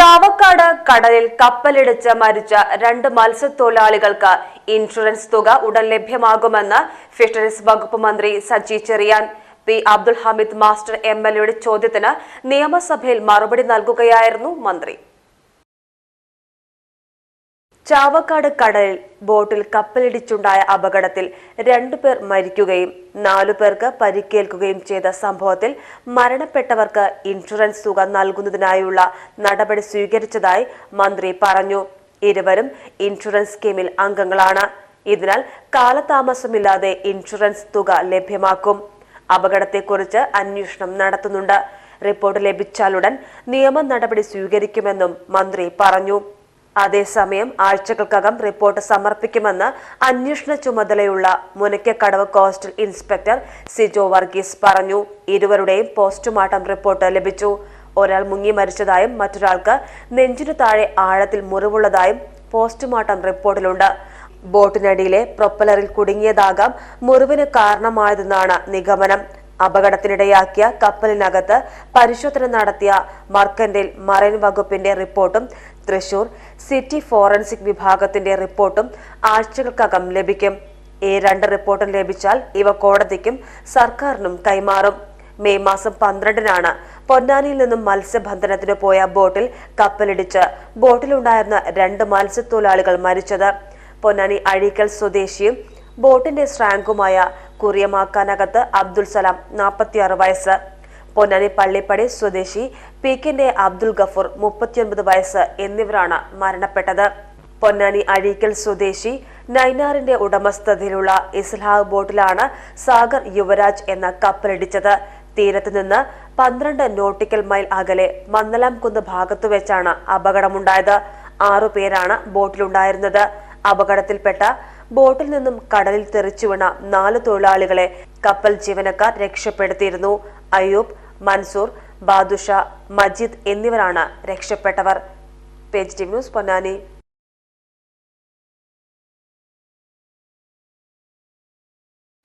ചാവക്കാട് കടലിൽ കപ്പലിടിച്ച് മരിച്ച രണ്ട് മത്സ്യത്തൊഴിലാളികൾക്ക് ഇൻഷുറൻസ് തുക ഉടൻ ലഭ്യമാകുമെന്ന് ഫിഷറീസ് വകുപ്പ് മന്ത്രി Saji Cherian. P Abdul Hameed master M L ചോദ്യത്തിന് നിയമസഭയിൽ മറുപടി നൽകുകയായിരുന്നു മന്ത്രി. ചാവക്കാട് കടലിൽ ബോട്ടിൽ കപ്പലിടിച്ചുണ്ടായ അപകടത്തിൽ രണ്ടുപേർ മരിക്കുകയും നാലു പേർക്ക് പരിക്കേൽക്കുകയും ചെയ്ത സംഭവത്തിൽ മരണപ്പെട്ടവർക്ക് ഇൻഷുറൻസ് തുക നൽകുന്നതിനായുള്ള നടപടി സ്വീകരിച്ചതായി മന്ത്രി പറഞ്ഞു. ഇരുവരും ഇൻഷുറൻസ് സ്കീമിൽ അംഗങ്ങളാണ്. ഇതിനാൽ കാലതാമസമില്ലാതെ ഇൻഷുറൻസ് തുക ലഭ്യമാക്കും. അപകടത്തെക്കുറിച്ച് അന്വേഷണം നടത്തുന്നുണ്ട്. റിപ്പോർട്ട് ലഭിച്ചാലുടൻ നിയമ നടപടി സ്വീകരിക്കുമെന്നും മന്ത്രി പറഞ്ഞു. അതേസമയം ആഴ്ചകൾക്കകം റിപ്പോർട്ട് സമർപ്പിക്കുമെന്ന് അന്വേഷണ ചുമതലയുള്ള മുനയ്ക്കക്കടവ് കോസ്റ്റൽ ഇൻസ്പെക്ടർ സിജോ വർഗീസ് പറഞ്ഞു. ഇരുവരുടെയും പോസ്റ്റ്മോർട്ടം റിപ്പോർട്ട് ലഭിച്ചു. ഒരാൾ മുങ്ങി മരിച്ചതായും മറ്റൊരാൾക്ക് നെഞ്ചിനു താഴെ ആഴത്തിൽ മുറിവുള്ളതായും പോസ്റ്റ്മോർട്ടം റിപ്പോർട്ടിലുണ്ട്. ബോട്ടിനടിയിലെ പ്രൊപ്പലറിൽ കുടുങ്ങിയതാകാം മുറിവിന് കാരണമായതെന്നാണ് നിഗമനം. അപകടത്തിനിടയാക്കിയ കപ്പലിനകത്ത് പരിശോധന നടത്തിയ മർക്കന്റൈൽ മറൈൻ വകുപ്പിന്റെ റിപ്പോർട്ടും തൃശൂർ സിറ്റി ഫോറൻസിക് വിഭാഗത്തിന്റെ റിപ്പോർട്ടും ആഴ്ചകൾക്കകം ലഭിക്കും. ഈ രണ്ട് റിപ്പോർട്ടും ലഭിച്ചാൽ ഇവ കോടതിക്കും സർക്കാരിനും കൈമാറും. മെയ് മാസം പന്ത്രണ്ടിനാണ് പൊന്നാനിയിൽ നിന്നും മത്സ്യബന്ധനത്തിന് പോയ ബോട്ടിൽ കപ്പലിടിച്ച്. ബോട്ടിലുണ്ടായിരുന്ന രണ്ട് മത്സ്യത്തൊഴിലാളികൾ മരിച്ചത്. പൊന്നാനി അഴീക്കൽ സ്വദേശിയും ബോട്ടിന്റെ സ്ട്രാങ്കുമായ കുറിയമാക്കാനകത്ത് അബ്ദുൽ സലാം നാൽപ്പത്തിയാറ് വയസ്സ്. പൊന്നാനി പള്ളിപ്പടി സ്വദേശി പി കെന്റെ അബ്ദുൽ ഗഫൂർ മുപ്പത്തിയൊൻപത് വയസ്സ് എന്നിവരാണ് മരണപ്പെട്ടത്. പൊന്നാനി അഴീക്കൽ സ്വദേശി നൈനാറിന്റെ ഉടമസ്ഥതയിലുള്ള ഇസ്ലാഹ് ബോട്ടിലാണ് സാഗർ യുവരാജ് എന്ന കപ്പലിടിച്ചത്. തീരത്ത് നിന്ന് പന്ത്രണ്ട് നോട്ടിക്കൽ മൈൽ അകലെ മന്നലാംകുന്ന് ഭാഗത്തു വെച്ചാണ് അപകടമുണ്ടായത്. ആറുപേരാണ് ബോട്ടിലുണ്ടായിരുന്നത്. അപകടത്തിൽപ്പെട്ട ബോട്ടിൽ നിന്നും കടലിൽ തെറിച്ചു വീണ നാല് തൊഴിലാളികളെ കപ്പൽ ജീവനക്കാർ രക്ഷപ്പെടുത്തിയിരുന്നു. അയ്യൂബ് മൻസൂർ ബാദുഷ മജീദ് എന്നിവരാണ് രക്ഷപ്പെട്ടവർ. Page news Ponnani.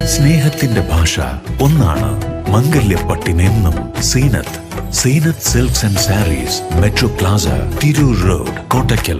സ്നേഹത്തിന്റെ ഭാഷ ഒന്നാണ് മംഗല്യപ്പട്ടിനെന്നും Zeenath. Zeenath silks and sarees metro plaza Tirur road Kottakkal.